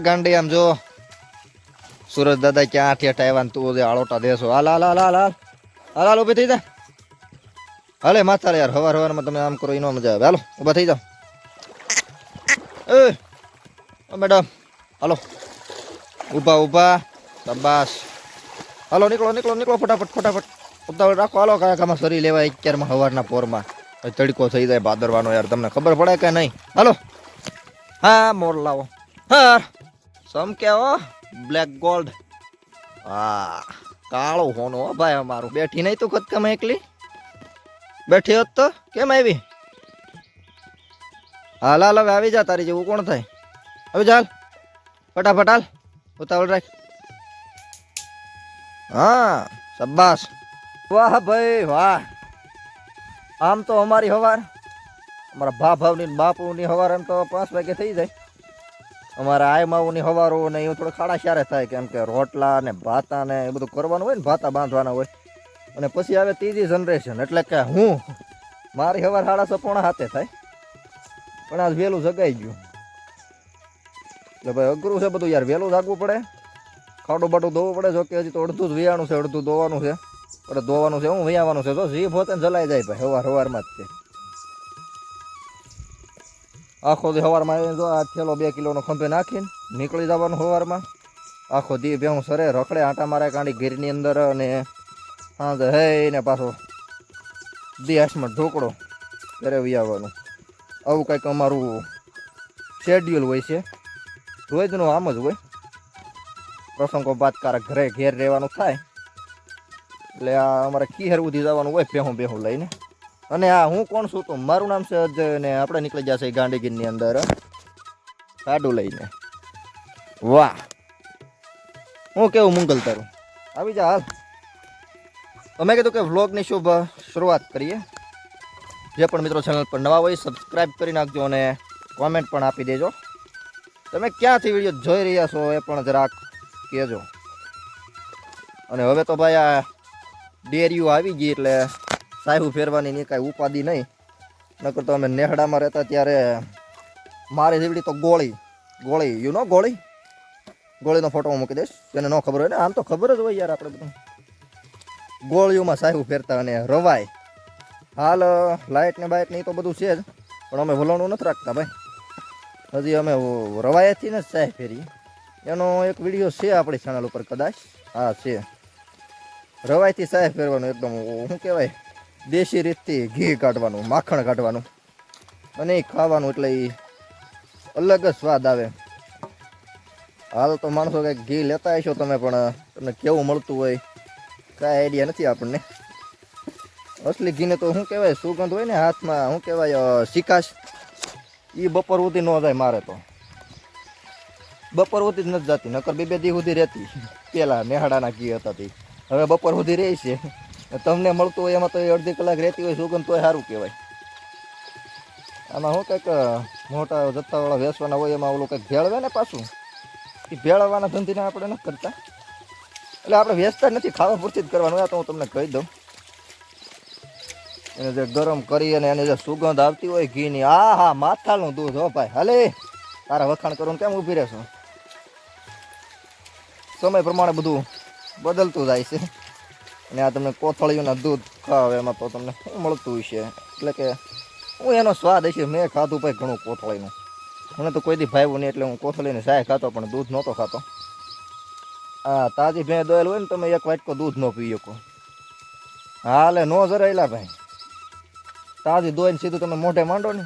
ગાંડી આમ જો. સુરજ દાદા ક્યાં ઠેઠ આવ્યા તું જે આળોટા દેશો. હાલ હાલ હાલ હાલ હાલ. હાલ હાલ, ઊભી થઈ જા. હાલે માથા યાર, હવાર હવારમાં તમે આમ કરો, એનો મજા આવે. હાલો, ઊભા થઈ જાઓ એ મેડમ, હાલો. ઊભા ઊભા. શાબાશ. હાલો, નીકળો નીકળો નીકળો, ફટાફટ ફટાફટ. ઉતાવળ રાખો. હાલો કયા કામાં સરી લેવાય અત્યારમાં હવારના પોરમાં. તડકો થઈ જાય, ભાદરવાનો યાર, તમને ખબર પડે કે નહીં? હાલો. હા, મોર લાવો. હા. સમ કેવો? બ્લેક ગોલ્ડ હા કાળો હોનો હો ભાઈ અમારું. બેઠી નહીં તું ખતકામાં એકલી? બેઠી હોત તો કેમ આવી? હાલ હાલ, હવે આવી જા તારી જેવું. કોણ થાય? હવે ચાલ ફટાફટ હાલ. ઉતાવળ રાખ. હા સબ્બાસ વાહ ભાઈ, વાહ. આમ તો અમારી હવાર, અમારા ભા ભાવની બાપુની હવાર એમ તો પાંચ વાગે થઈ જાય. અમારા આય માવુની હવારો ને એવું થોડું ખાડા શારે થાય કેમ કે રોટલા ને ભાતા ને એ બધું કરવાનું હોય ને, ભાતા બાંધવાના હોય. અને પછી આવે ત્રીજી જનરેશન એટલે કે હું, મારી હવાર સાડા સપોણા હાથે થાય. પણ આજ વહેલું જગાઈ ગયું. એટલે ભાઈ અઘરું છે બધું યાર વહેલું જાગવું પડે. ખાડું બાટું ધોવું પડે, જો કે હજી તો અડધું જ વિયાણું છે, અડધું ધોવાનું છે. અરે ધોવાનું છે, હું વિયાવાનું છે તો જીભ હોતે જલાઈ જાય ભાઈ, હવાર હવારમાં જ તે. આખો દી હવારમાં આવીને જો આ થેલો બે કિલોનો ખંભે નાખીને નીકળી જવાનું હવારમાં. આખો દી ભેહું સરે, રખડે આટા મારે કાંડી ઘેરની અંદર અને સાંજે હે ને પાછો દી હાથમાં ઢોકળો ઘરે વિયાવાનું આવું કંઈક અમારું શેડ્યુલ હોય છે. રોજનું આમ જ હોય. પ્રસંગો બાદ કારક ઘરે ઘેર રહેવાનું થાય. એટલે આ અમારે ખીહર ઉધી જવાનું હોય ભેહું ભેહું લઈને. અને આ હું કોણ છું તો મારું નામ છે અજય અને આપણે નીકળી જશે ગાંધીગીરની અંદર સાડું લઈને. વાહ. હું કેવું મંગલ તારું? આવી જા હાલ. અમે કીધું કે વ્લોગની શુભ શરૂઆત કરીએ. જે પણ મિત્રો ચેનલ પર નવા હોય સબસ્ક્રાઈબ કરી નાખજો અને કોમેન્ટ પણ આપી દેજો. તમે ક્યાંથી વીડિયો જોઈ રહ્યા છો એ પણ જરાક કહેજો. અને હવે તો ભાઈ આ ડેરીઓ આવી ગઈ એટલે સાહેબ ફેરવાની ની કાંઈ ઉપાધિ નહીં. નકર તો અમે નેહડામાં રહેતા ત્યારે મારી જેવડી તો ગોળી ગોળી યુ નો ગોળી? ગોળીનો ફોટો હું મૂકી દઈશ, એને ન ખબર હોય ને, આમ તો ખબર જ હોય યાર આપણે બધું. ગોળીઓમાં સાહેબ ફેરતા અને રવાય. હાલ લાઇટ ને બાઇટ ને તો બધું છે જ, પણ અમે વલણું નથી રાખતા ભાઈ. હજી અમે રવાયાથી ને સાહેબ ફેરી. એનો એક વીડિયો છે આપણી ચેનલ ઉપર કદાચ. હા, છે. રવાયથી સાહેબ ફેરવાનું એકદમ શું કહેવાય દેશી રીતથી ઘી કાઢવાનું, માખણ કાઢવાનું. અને એ ખાવાનું એટલે એ અલગ જ સ્વાદ આવે. હાલ તો માણસો કંઈક ઘી લેતા હશો તમે, પણ તમને કેવું મળતું હોય, કાંઈ આઈડિયા નથી આપણને. અસલી ઘીને તો શું કહેવાય, સુગંધ હોય ને હાથમાં, શું કહેવાય શિકાશ. એ બપોર સુધી ન જાય મારે તો. બપોર સુધી જ નથી જતી, નકર બે બે દી સુધી રહેતી. પહેલાં નેહાડાના ઘી હતા તે. હવે બપોર સુધી રહી છે. તમને મળતું હોય એમાં તો એ અડધી કલાક રહેતી હોય સુગંધ તોય સારું કહેવાય. આમાં શું કંઈક મોટા જથ્થાવાળા વેસવાના હોય એમાં ઓલું કંઈક ભેળવે ને પાછું? એ ભેળવવાના ધંધીને આપણે નથી કરતા. એટલે આપણે વેચતા જ નથી, ખાવા પૂરતી જ કરવાનું. આ તો હું તમને કહી દઉં. એને જે ગરમ કરી અને એને જે સુગંધ આવતી હોય ઘીની, આ હા, માથાનું દૂધ, હો ભાઈ, હલે. તારા વખાણ કરું કેમ ઊભી રહેશો? સમય પ્રમાણે બધું બદલતું જાય છે. અને આ તમને કોથળીઓના દૂધ ખાવ એમાં તો તમને શું મળતું હશે. એટલે કે હું એનો સ્વાદ હશે, મેં ખાધું ભાઈ ઘણું કોથળીનું. મને તો કોઈ દી ભાવ્યું નહીં, એટલે હું કોથળીને સાય ખાતો, પણ દૂધ નહોતો ખાતો. હા તાજી ભેં દોયેલ હોય ને, તમે એક વાટકો દૂધ ન પી શકો. હાલે, નો જરાયેલા ભાઈ. તાજી દોઈને સીધું તમે મોઢે માંડો ને.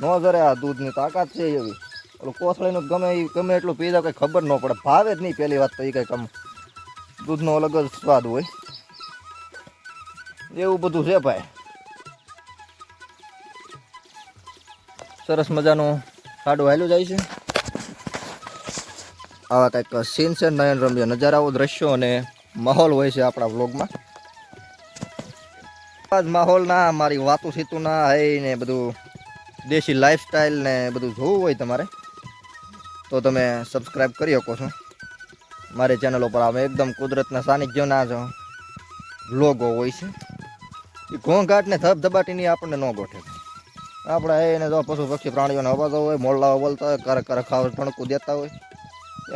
નો જરે આ દૂધની તાકાત છે એવી. ઓલું કોથળીનું ગમે એ ગમે એટલું પી જાવ કંઈ ખબર ન પડે. ભાવે જ નહીં પહેલી વાત તો એ કંઈક આમ દૂધનો અલગ જ સ્વાદ હોય. એવું બધું છે ભાઈ. સરસ મજાનું ખાડું હાલ્યું જાય છે. આવા કંઈક સીન છે, નયન રમ્ય નજારાઓ, દ્રશ્યો અને માહોલ હોય છે આપણા વ્લોગમાં. આ જ માહોલના, મારી વાતું સીતું ના હોય ને બધું દેશી લાઈફસ્ટાઈલ ને બધું જોવું હોય તમારે, તો તમે સબસ્ક્રાઈબ કરી શકો છો. મારી ચેનલ ઉપર આવે એકદમ કુદરતના સાનિધ્યના જ વ્લોગો હોય છે. એ ઘોંઘાટ ને ધબધબાટીની આપણને ન ગોઠે. આપણે એને જો પશુ પક્ષી પ્રાણીઓને અવાજો હોય મોરલાઓ બોલતા હોય કરે કરે ખાવ ભણકું દેતા હોય.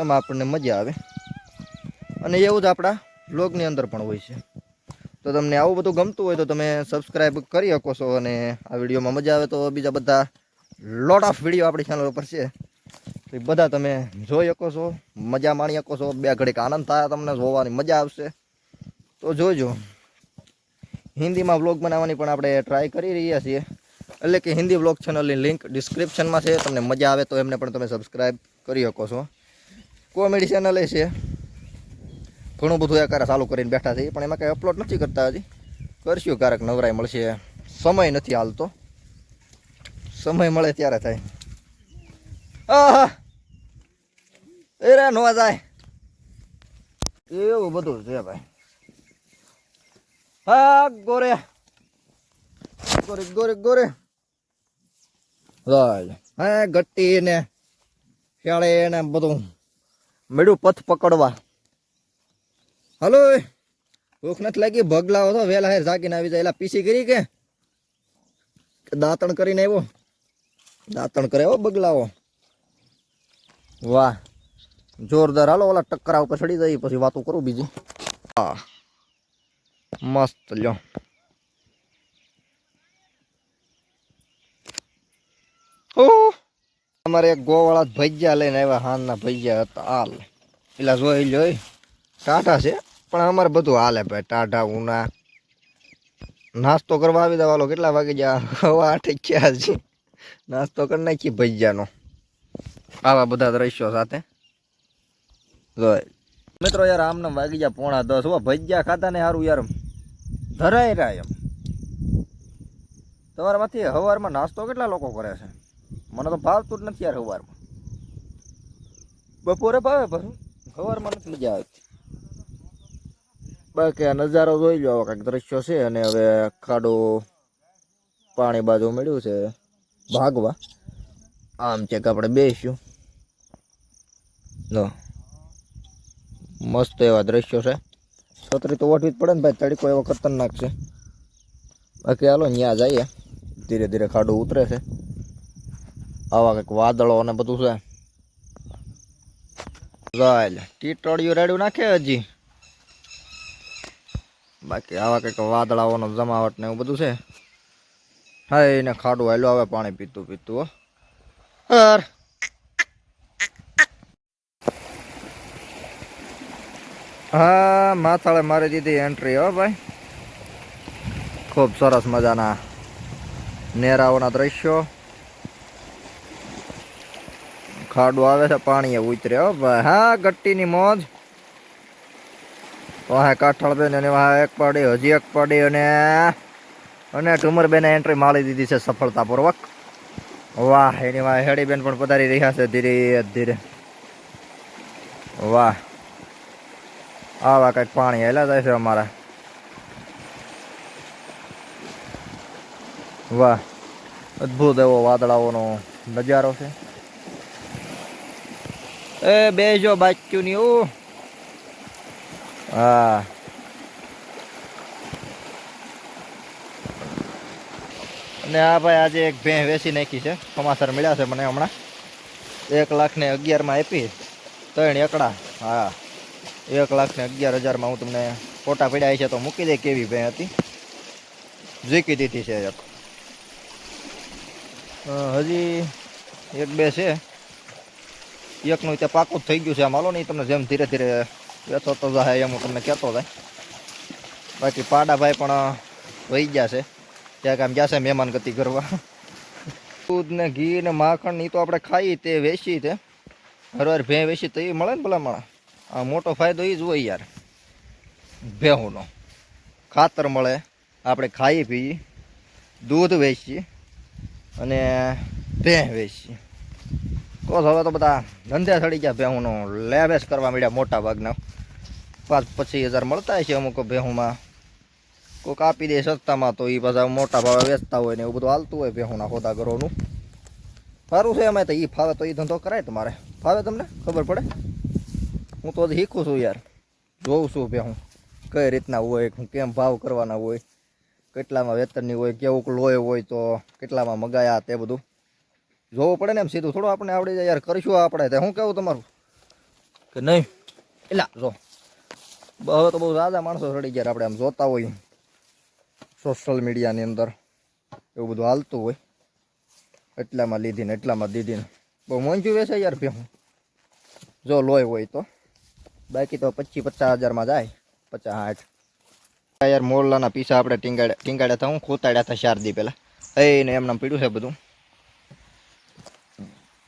એમાં આપણને મજા આવે. અને એવું જ આપણા બ્લોગની અંદર પણ હોય છે. તો તમને આવું બધું ગમતું હોય તો તમે સબસ્ક્રાઈબ કરી શકો છો અને આ વિડીયોમાં મજા આવે તો બીજા બધા લોટ ઓફ વીડિયો આપણી ચેનલ ઉપર છે. એ બધા તમે જોઈ શકો છો, મજા માણી શકો છો. બે ઘડીક આનંદ થાય, તમને જોવાની મજા આવશે. તો જોજો. હિન્દીમાં વ્લોગ બનાવવાની પણ આપણે ટ્રાય કરી રહ્યા છીએ. એટલે કે હિન્દી વ્લોગ ચેનલની લિંક ડિસ્ક્રિપ્શનમાં છે. તમને મજા આવે તો એમને પણ તમે સબસ્ક્રાઈબ કરી શકો છો. કોમેડી ચેનલે છે. ઘણું બધું એકારે ચાલુ કરીને બેઠા છે પણ એમાં કંઈ અપલોડ નથી કરતા હજી. કરશું, ક્યારેક નવરાઈ મળશે. સમય નથી હાલતો. સમય મળે ત્યારે થાય. આહા! એ રે નો જાય. એવું બધું છે ભાઈ. હા ગોરે ગોરે ગોરે ગોરે હે, ગટ્ટી ને શાળે ને બધું. મેળું પથ પકડવા. હલો. ભૂખ નથી લાગી. ભગલાઓ તો વેલા હેર જાગીને આવી જાય. એલા પીસી કરી કે? દાંતણ કરીને આવ્યો? દાંતણ કરે હો બગલાઓ વાહ. જોરદાર. હાલો, ઓલા ટક્કરા ઉપર ચડી જાય, પછી વાતો કરું બીજી. હા મસ્ત, લ્યો. અમારે એક ગોવાળા ભજીયા લઈને આવ્યા, હાનના ભજીયા હતા. હાલ. પેલા જોઈ જોઈ ટાટા છે, પણ અમારે બધું હાલે ભાઈ ટાટા ઉના. નાસ્તો કરવા આવી દેવાલો કેટલા વાગે જ્યાં હવા આઠે ગયા છે? નાસ્તો કરી નાખી ભજીયાનો. આવા બધા દ્રશ્યો સાથે. મિત્રો યાર, આમને વાગી ગયા પોણા દસ. હો, ભજીયા ખાતા ને સારું યાર. ધરાય રહ્યા એમ. તમારામાંથી સવારમાં નાસ્તો કેટલા લોકો કરે છે? મને તો ભાવતું જ નથી યાર સવારમાં બપોરે ભાવે પાછું? સવારમાં નથી મજા આવતી. બાકી આ નજારો જોઈ લો કાંઈક દ્રશ્યો છે અને હવે ખાડો પાણી બાજુ મળ્યું છે ભાગવા. આમ ચેક આપણે બેસ્યું. લો. મસ્ત એવા દ્રશ્યો છે. છત્રી તો ઓઠવી જ પડે ને ભાઈ, તડકો એવો ખતરનાક છે. બાકી હાલો ત્યાં જઈએ. ધીરે ધીરે ખાડું ઉતરે છે. આવા કંઈક વાદળો અને બધું છે. ગાયલ ટીટોળિયું રેડ્યું નાખે હજી. બાકી આવા કંઈક વાદળાઓનો જમાવટ ને એવું બધું છે. હા, એને ખાડું હાલ્યો આવે, પાણી પીતું પીતું હો હા, માથાળે મારી દીધી એન્ટ્રી હો ભાઈ. ખૂબ સરસ મજાના નેરાઓના દ્રશ્યો. ખાડું આવે છે, પાણી એ ઉતરે હો ભાઈ. હા, ગટ્ટીની મોજ. વાહે, કાઠળ બેન અને વાહે, એક પાડી, હજી એક પાડી અને અને ટુમરબેને એન્ટ્રી માળી દીધી છે સફળતાપૂર્વક. વાહ, એની વાહ હેડીબેન પણ પધારી રહ્યા છે ધીરે ધીરે. વાહ. આવા કંઈક પાણી હેલા જાય છે અમારા. વાહ અદ્ભુત એવો વાદળાઓનો નજારો છે. એ બેજો બાચ્યું ની ઓ હા. અને આ ભાઈ આજે એક ભેં વેચી નાખી છે. સમાચાર મળ્યા છે મને હમણાં. એક લાખ ને અગિયારમાં આપી. ત્રણ એકડા. હા. એક લાખ ને અગિયાર હજારમાં હું તમને ફોટા પડ્યા છે તો મૂકી દે કેવી ભેં હતી. ઝીકી દીધી છે એક. હજી એક બે છે. એકનું ત્યાં પાકું થઈ ગયું છે આમ. હાલો નહીં તમને જેમ ધીરે ધીરે વેચો તો જાય એમ હું તમને કહેતો જાય. બાકી પાડાભાઈ પણ વહી ગયા છે. ક્યાંક આમ છે મહેમાન ગતિ કરવા. દૂધ ને ઘી ને માખણની તો આપણે ખાઈ તે વેચી તે. હરવાર ભે વેચી તો એ મળે ને ભલામણ. આ મોટો ફાયદો એ જ હોય યાર, ભેહુંનો. ખાતર મળે, આપણે ખાઈ પીએ, દૂધ વેચીએ અને ભેં વેચીએ. તો હવે તો બધા ધંધે ચડી ગયા ભેહુંનો, લેવેસ કરવા મળ્યા મોટા ભાગના. પાંચ પચીસ હજાર મળતા હશે અમુક ભેહુંમાં. કોઈક આપી દે સસ્તામાં તો એ પાછા મોટા ભાવે વેચતા હોય ને એવું બધું હાલતું હોય ભેહુંના સોદાગરોનું સારું છે એમાં તો એ ફાવે તો એ ધંધો કરાય તમારે. ફાવે તમને? ખબર પડે? હું તો શીખું છું યાર. જોઉં છું ભેહું કઈ રીતના હોય હું કેમ ભાવ કરવાના હોય કેટલામાં વેતનની હોય કેવું લોય હોય તો કેટલામાં મગાયા તે બધું. જોવું પડે ને એમ સીધું. થોડું આપણે આવડી જાય યાર. કરીશું આપણે. તે શું કેવું તમારું? કે નહીં. એટલે જો. હવે તો બહુ ઝાઝા માણસો રડી ગયા આપણે આમ જોતા હોય. સોશિયલ મીડિયાની અંદર એવું બધું હાલતું હોય. એટલામાં લીધીને એટલામાં દીધીને. બહુ મોંજું વેસે યાર ભેહું જો લોય હોય તો. બાકી તો પચીસ પચાસ હજારમાં જાય. પચાસ, આઠ. યાર મોરલાના પીસા આપણે ટીંગાડ્યા ટીંગાડ્યા હતા હું ખોતાડ્યા હતા ચાર દી પહેલાં. ને એમને પીડ્યું છે બધું.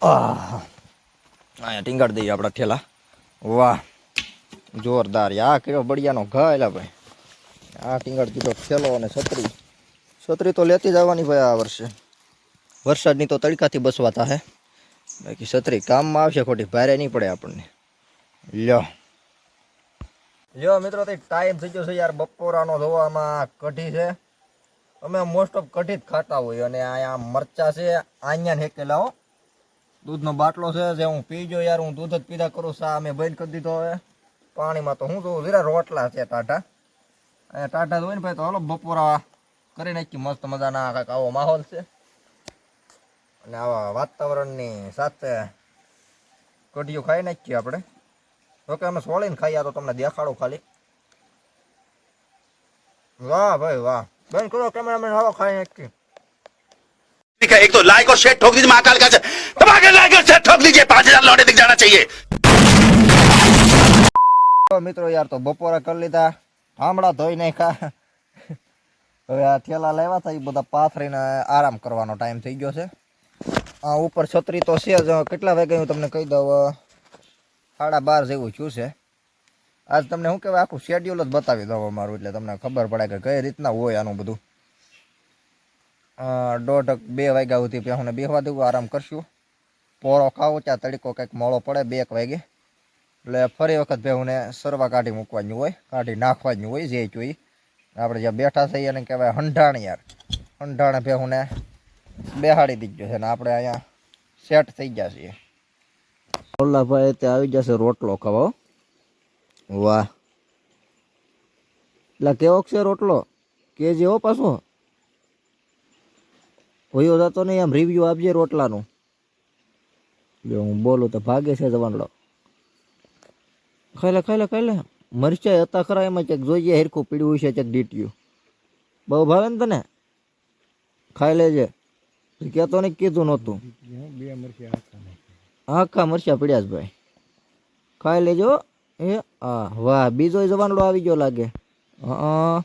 અહીંયા ટીંગાડી દઈએ આપણા ઠેલા. વાહ. જોરદાર. આ કેવો બળિયાનો ઘાયલા ભાઈ. આ ટીંગાડ દીધો થેલો અને છત્રી. છત્રી તો લેતી જ આવવાની ભાઈ આ વર્ષે. વરસાદની તો તડકાથી બસવા થાય બાકી છત્રી કામમાં આવશે ખોટી, ભારે નહીં પડે આપણને. લ્યો. લ્યો મિત્રો ટાઈમ થઈ ગયો છે યાર, બપોરાનો ધોવામાં કઢી છે. અમે મોસ્ટ ઓફ કઢી જ ખાતા હોય અને અહીંયા મરચા છે આયા હેકેલા હો. દૂધનો બાટલો છે, જે હું પીજો યાર, હું દૂધ જ પીધા કરું, સા અમે બંધ કરી દીધો હવે. પાણીમાં તો હું જોઉં જરા રોટલા છે ટાટા અહીંયા ટાટા જોઈને ભાઈ, તો હલો બપોરા કરી નાખી મસ્ત મજાના કાંઈક આવો માહોલ છે. અને આવા વાતાવરણની સાથે કઢીઓ ખાઈ નાખીએ આપણે. ઓકે અમે સોળીને ખાઈએ આ તો તમને દેખાડું ખાલી વાહ ભાઈ વાહ બેન કરો કેમેરામેન આવો ખાઈ નાખી ठीक है एक तो लाइक और शेयर ठोक दीजिए महाकाल का दबा के लाइक और शेयर ठोक दीजिए पांच हजार लौटे दिख जाना चाहिए તો મિત્રો યાર તો બપોરે કરી લીધા ઠામડા ધોઈ નાખ્યા હવે આ થેલા લાવ્યા હતા એ બધા પાથરીને આરામ કરવાનો ટાઈમ થઈ ગયો છે આ ઉપર છત્રી તો છે જ કેટલા વાગે હું તમને કહી દઉં અ, સાડા બાર જેવું થયું છે. આજ તમને શું કહેવાય, આખું શેડ્યુલ જ બતાવી દઉં અમારું, એટલે તમને ખબર પડે કે કઈ રીતના હોય આનું બધું. દોઢ બે વાગ્યા સુધી પહેલાં બેહવા દેવું આરામ કરશું. પોળો ખાવો ત્યાં તડકો કંઈક મોળો પડે, બે, એક વાગે. એટલે ફરી વખત ભેહુંને સરવા કાઢી મૂકવાની હોય, કાઢી નાખવાની હોય, જે જોઈ. આપણે જ્યાં બેઠા થઈએ એને કહેવાય હંઢાણ યાર હંઢાણે ભેહુંને બેહાડી દીધો છે ને આપણે અહીંયા સેટ થઈ ગયા છીએ. ઓલા ભાઈ તે આવી જશે રોટલો ખાવા વાહ. એટલે કેવો છે રોટલો? કે જે હો પાછો. હોયો જતો નહીં, આમ રિવ્યુ આપજે રોટલાનું. જો હું બોલું તો ભાગે છે જવાનડો ખાઈ લે ખાઈ લે ખાઈ લે. મરચાં હતા ખરા, એમાં ચેક જોઈએ, હેરખું પીડ્યું છે ચેક ડીટ્યું. બહુ ભાવે ને તને? ખાઈ લેજે. કહેતો ને કીધું નહોતું. આખા મરચા પડ્યા છે ભાઈ. ખાઈ લેજો. એ હા વાહ, બીજો જવાનડો આવી ગયો લાગે. હા.